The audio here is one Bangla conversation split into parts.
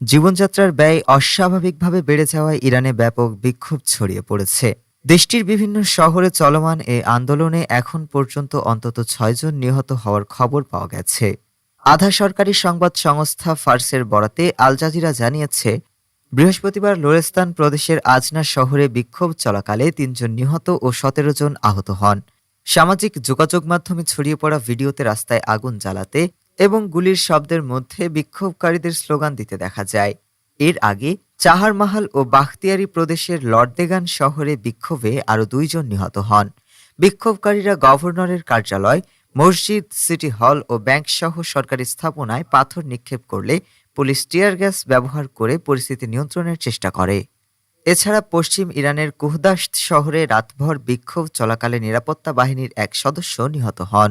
জীবনযাত্রার ব্যয় অস্বাভাবিকভাবে বেড়ে যাওয়ায় ইরানে ব্যাপক বিক্ষোভ ছড়িয়ে পড়েছে। দেশটির বিভিন্ন শহরে চলমান এই আন্দোলনে এখন পর্যন্ত অন্তত ছয়জন নিহত হওয়ার খবর পাওয়া গেছে। আধা সরকারি সংবাদ সংস্থা ফার্সের বরাতে আল জাজিরা জানিয়েছে, বৃহস্পতিবার লোরেস্তান প্রদেশের আজনা শহরে বিক্ষোভ চলাকালে তিনজন নিহত ও সতেরো জন আহত হন। সামাজিক যোগাযোগ মাধ্যমে ছড়িয়ে পড়া ভিডিওতে রাস্তায় আগুন জ্বালাতে এবং গুলির শব্দের মধ্যে বিক্ষোভকারীদের স্লোগান দিতে দেখা যায়। এর আগে চাহারমাহাল ও বাখতিয়ারি প্রদেশের লর্দেগান শহরে বিক্ষোভে আরও দুইজন নিহত হন। বিক্ষোভকারীরা গভর্নরের কার্যালয়, মসজিদ, সিটি হল ও ব্যাংক সহ সরকারি স্থাপনায় পাথর নিক্ষেপ করলে পুলিশ টিয়ার গ্যাস ব্যবহার করে পরিস্থিতি নিয়ন্ত্রণের চেষ্টা করে। এছাড়া পশ্চিম ইরানের কুহদাস্ত শহরে রাতভর বিক্ষোভ চলাকালে নিরাপত্তা বাহিনীর এক সদস্য নিহত হন।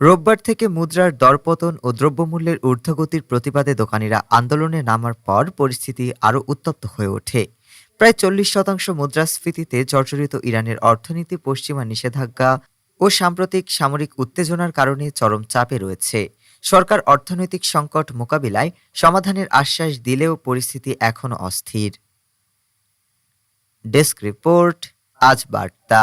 রোববার থেকে মুদ্রার দরপতন ও দ্রব্যমূল্যের ঊর্ধ্বগতির প্রতিবাদে দোকানিরা আন্দোলনে নামার পর পরিস্থিতি আরও উত্তপ্ত হয়ে ওঠে। প্রায় চল্লিশ শতাংশ মুদ্রাস্ফীতিতে জর্জরিত ইরানের অর্থনীতি, পশ্চিমা নিষেধাজ্ঞা ও সাম্প্রতিক সামরিক উত্তেজনার কারণে চরম চাপে রয়েছে। সরকার অর্থনৈতিক সংকট মোকাবিলায় সমাধানের আশ্বাস দিলেও পরিস্থিতি এখনও অস্থির। ডেস্ক রিপোর্ট, আজ বার্তা।